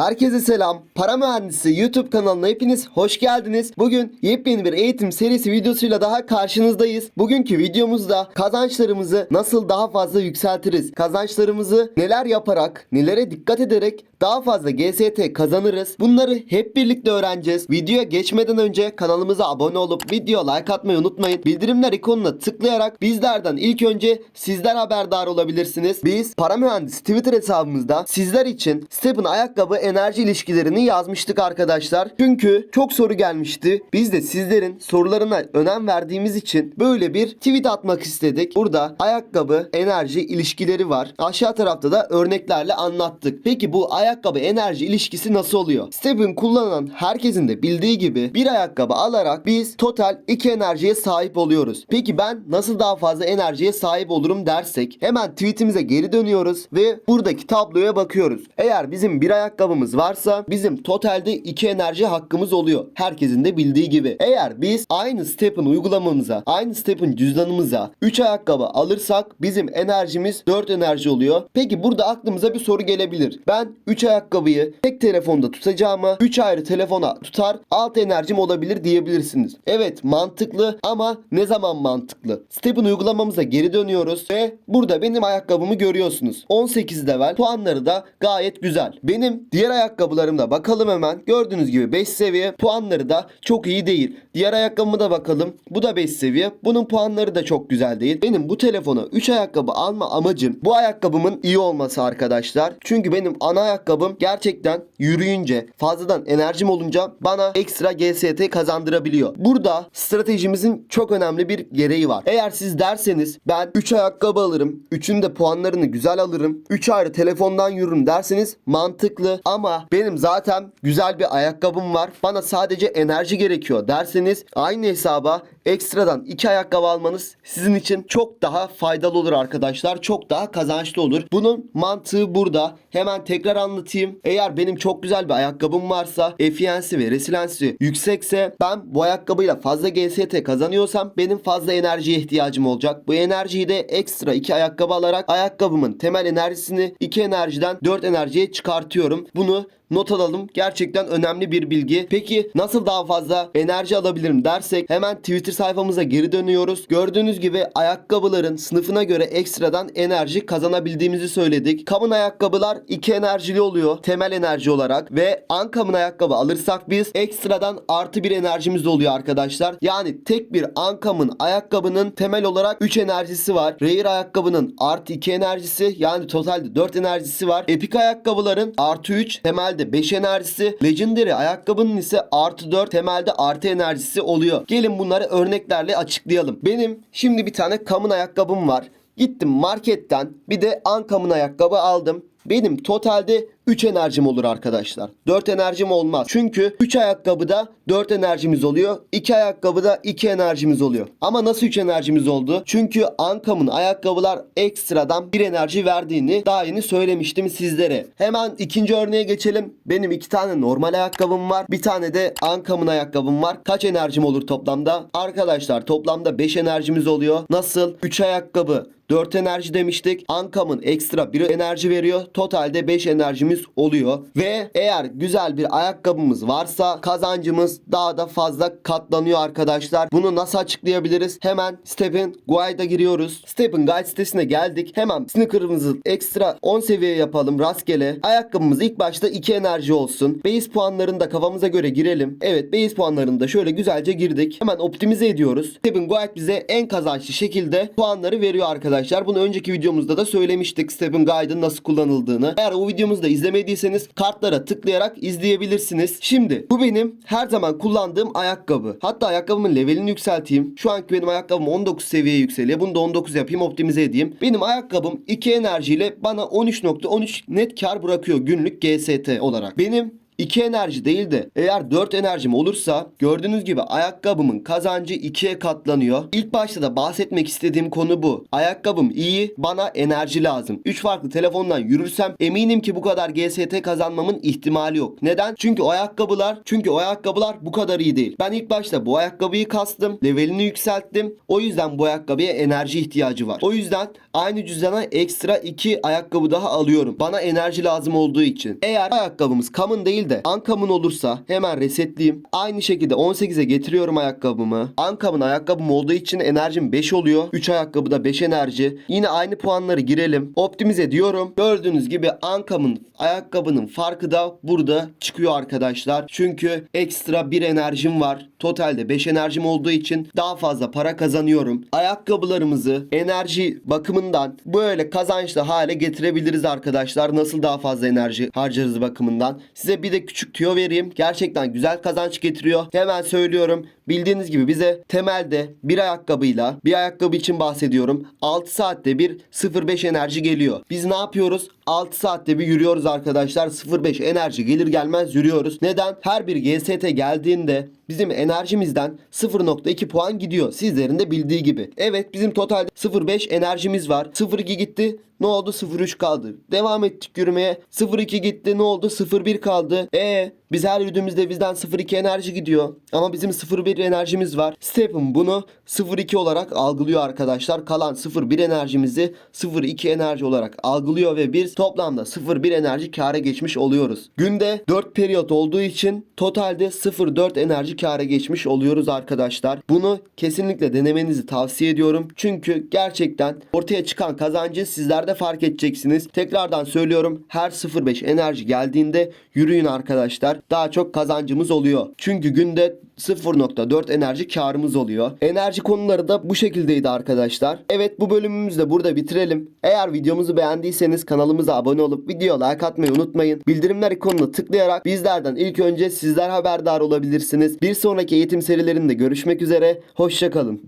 Herkese selam. Para Mühendisi YouTube kanalına hepiniz hoş geldiniz. Bugün yepyeni bir eğitim serisi videosuyla daha karşınızdayız. Bugünkü videomuzda kazançlarımızı nasıl daha fazla yükseltiriz? Kazançlarımızı neler yaparak, nelere dikkat ederek daha fazla GST kazanırız? Bunları hep birlikte öğreneceğiz. Videoya geçmeden önce kanalımıza abone olup video like atmayı unutmayın. Bildirimler ikonuna tıklayarak bizlerden ilk önce sizler haberdar olabilirsiniz. Biz Para Mühendisi Twitter hesabımızda sizler için Step'in ayakkabı enerji ilişkilerini yazmıştık arkadaşlar. Çünkü çok soru gelmişti. Biz de sizlerin sorularına önem verdiğimiz için böyle bir tweet atmak istedik. Burada ayakkabı enerji ilişkileri var. Aşağı tarafta da örneklerle anlattık. Peki bu ayakkabı enerji ilişkisi nasıl oluyor? Step'in kullanan herkesin de bildiği gibi bir ayakkabı alarak biz total 2 enerjiye sahip oluyoruz. Peki ben nasıl daha fazla enerjiye sahip olurum dersek hemen tweetimize geri dönüyoruz ve buradaki tabloya bakıyoruz. Eğer bizim bir ayakkabımız varsa bizim totalde 2 enerji hakkımız oluyor. Herkesin de bildiği gibi. Eğer biz aynı step'in uygulamamıza, aynı step'in cüzdanımıza 3 ayakkabı alırsak bizim enerjimiz 4 enerji oluyor. Peki burada aklımıza bir soru gelebilir. Ben 3 ayakkabıyı tek telefonda tutacağıma 3 ayrı telefona tutar alt enerjim olabilir diyebilirsiniz. Evet mantıklı ama ne zaman mantıklı? Step'in uygulamamıza geri dönüyoruz ve burada benim ayakkabımı görüyorsunuz. 18 level puanları da gayet güzel. Benim diğer ayakkabılarımda bakalım hemen. Gördüğünüz gibi 5 seviye puanları da çok iyi değil. Diğer ayakkabıma da bakalım. Bu da 5 seviye. Bunun puanları da çok güzel değil. Benim bu telefona 3 ayakkabı alma amacım bu ayakkabımın iyi olması arkadaşlar. Çünkü benim ana ayakkabım gerçekten yürüyünce fazladan enerjim olunca bana ekstra GST kazandırabiliyor. Burada stratejimizin çok önemli bir gereği var. Eğer siz derseniz ben 3 ayakkabı alırım. 3'ün de puanlarını güzel alırım. 3 ayrı telefondan yürürüm derseniz mantıklı ama benim zaten güzel bir ayakkabım var. Bana sadece enerji gerekiyor derseniz aynı hesaba ekstradan 2 ayakkabı almanız sizin için çok daha faydalı olur arkadaşlar. Çok daha kazançlı olur. Bunun mantığı burada. Hemen tekrar anlatayım. Eğer benim çok güzel bir ayakkabım varsa efficiency ve resiliency yüksekse ben bu ayakkabıyla fazla GST kazanıyorsam benim fazla enerjiye ihtiyacım olacak. Bu enerjiyi de ekstra 2 ayakkabı alarak ayakkabımın temel enerjisini 2 enerjiden 4 enerjiye çıkartıyorum. Bunu not alalım. Gerçekten önemli bir bilgi. Peki nasıl daha fazla enerji alabilirim dersek hemen Twitter sayfamıza geri dönüyoruz. Gördüğünüz gibi ayakkabıların sınıfına göre ekstradan enerji kazanabildiğimizi söyledik. Common ayakkabılar 2 enerjili oluyor temel enerji olarak ve uncommon ayakkabı alırsak biz ekstradan artı bir enerjimiz oluyor arkadaşlar. Yani tek bir uncommon ayakkabının temel olarak 3 enerjisi var. Rare ayakkabının artı 2 enerjisi yani totalde 4 enerjisi var. Epic ayakkabıların artı 3 temelde 5 enerjisi. Legendary ayakkabının ise artı 4 temelde artı enerjisi oluyor. Gelin bunları örneklerle açıklayalım. Benim şimdi bir tane common ayakkabım var. Gittim marketten bir de uncommon ayakkabı aldım. Benim totalde 3 enerjim olur arkadaşlar. 4 enerjim olmaz. Çünkü 3 ayakkabıda 4 enerjimiz oluyor. 2 ayakkabıda 2 enerjimiz oluyor. Ama nasıl 3 enerjimiz oldu? Çünkü Ankam'ın ayakkabılar ekstradan 1 enerji verdiğini daha yeni söylemiştim sizlere. Hemen ikinci örneğe geçelim. Benim 2 tane normal ayakkabım var. Bir tane de Ankam'ın ayakkabım var. Kaç enerjim olur toplamda? Arkadaşlar toplamda 5 enerjimiz oluyor. Nasıl? 3 ayakkabı 4 enerji demiştik. Ankam'ın ekstra 1 enerji veriyor. Totalde 5 enerjimiz oluyor. Ve eğer güzel bir ayakkabımız varsa kazancımız daha da fazla katlanıyor arkadaşlar. Bunu nasıl açıklayabiliriz? Hemen Step'in Guide'a giriyoruz. Step'in Guide sitesine geldik. Hemen sneaker'ımızı ekstra 10 seviye yapalım rastgele. Ayakkabımız ilk başta 2 enerji olsun. Base puanlarını da kafamıza göre girelim. Evet base puanlarını da şöyle güzelce girdik. Hemen optimize ediyoruz. Step'in Guide bize en kazançlı şekilde puanları veriyor arkadaşlar. Bunu önceki videomuzda da söylemiştik. Step'in Guide'ın nasıl kullanıldığını. Eğer o videomuzu da izlemediyseniz kartlara tıklayarak izleyebilirsiniz. Şimdi bu benim her zaman kullandığım ayakkabı. Hatta ayakkabımın levelini yükselteyim. Şu anki benim ayakkabım 19 seviyeye yükseliyor. Bunu da 19 yapayım optimize edeyim. Benim ayakkabım 2 enerjiyle bana 13.13 net kar bırakıyor günlük GST olarak. Benim 2 enerji değil de eğer 4 enerjim olursa gördüğünüz gibi ayakkabımın kazancı 2'ye katlanıyor. İlk başta da bahsetmek istediğim konu bu. Ayakkabım iyi bana enerji lazım. 3 farklı telefondan yürürsem eminim ki bu kadar GST kazanmamın ihtimali yok. Neden? Çünkü o ayakkabılar çünkü o ayakkabılar bu kadar iyi değil. Ben ilk başta bu ayakkabıyı kastım. Levelini yükselttim. O yüzden bu ayakkabıya enerji ihtiyacı var. O yüzden aynı cüzdana ekstra 2 ayakkabı daha alıyorum. Bana enerji lazım olduğu için. Eğer ayakkabımız common değil de uncommon olursa hemen resetleyeyim. Aynı şekilde 18'e getiriyorum ayakkabımı. Uncommon ayakkabım olduğu için enerjim 5 oluyor. 3 ayakkabıda 5 enerji. Yine aynı puanları girelim. Optimize diyorum. Gördüğünüz gibi uncommon ayakkabının farkı da burada çıkıyor arkadaşlar. Çünkü ekstra 1 enerjim var. Totalde 5 enerjim olduğu için daha fazla para kazanıyorum. Ayakkabılarımızı enerji bakımından böyle kazançlı hale getirebiliriz arkadaşlar. Nasıl daha fazla enerji harcarız bakımından. Size bir de küçük tüyo vereyim. Gerçekten güzel kazanç getiriyor. Hemen söylüyorum. Bildiğiniz gibi bize temelde bir ayakkabıyla bir ayakkabı için bahsediyorum. 6 saatte bir 0.5 enerji geliyor. Biz ne yapıyoruz? 6 saatte bir yürüyoruz arkadaşlar. 0.5 enerji gelir gelmez yürüyoruz. Neden? Her bir GST geldiğinde bizim enerjimizden 0.2 puan gidiyor. Sizlerin de bildiği gibi. Evet bizim totalde 0.5 enerjimiz var. 0.2 gitti. Ne oldu? 0.3 kaldı. Devam ettik yürümeye. 0.2 gitti. Ne oldu? 0.1 kaldı. E biz her yürüdüğümüzde bizden 0.2 enerji gidiyor. Ama bizim 0.1 enerjimiz var. Stephen bunu 0.2 olarak algılıyor arkadaşlar. Kalan 0.1 enerjimizi 0.2 enerji olarak algılıyor ve biz toplamda 0.1 enerji kâra geçmiş oluyoruz. Günde 4 periyot olduğu için totalde 0.4 enerji kâra geçmiş oluyoruz arkadaşlar. Bunu kesinlikle denemenizi tavsiye ediyorum. Çünkü gerçekten ortaya çıkan kazancı sizler de fark edeceksiniz. Tekrardan söylüyorum her 0.5 enerji geldiğinde yürüyün arkadaşlar. Daha çok kazancımız oluyor. Çünkü günde 0.4 enerji karımız oluyor. Enerji konuları da bu şekildeydi arkadaşlar. Evet bu bölümümüzü de burada bitirelim. Eğer videomuzu beğendiyseniz kanalımıza abone olup video like atmayı unutmayın. Bildirimler ikonuna tıklayarak bizlerden ilk önce sizler haberdar olabilirsiniz. Bir sonraki eğitim serilerinde görüşmek üzere. Hoşçakalın.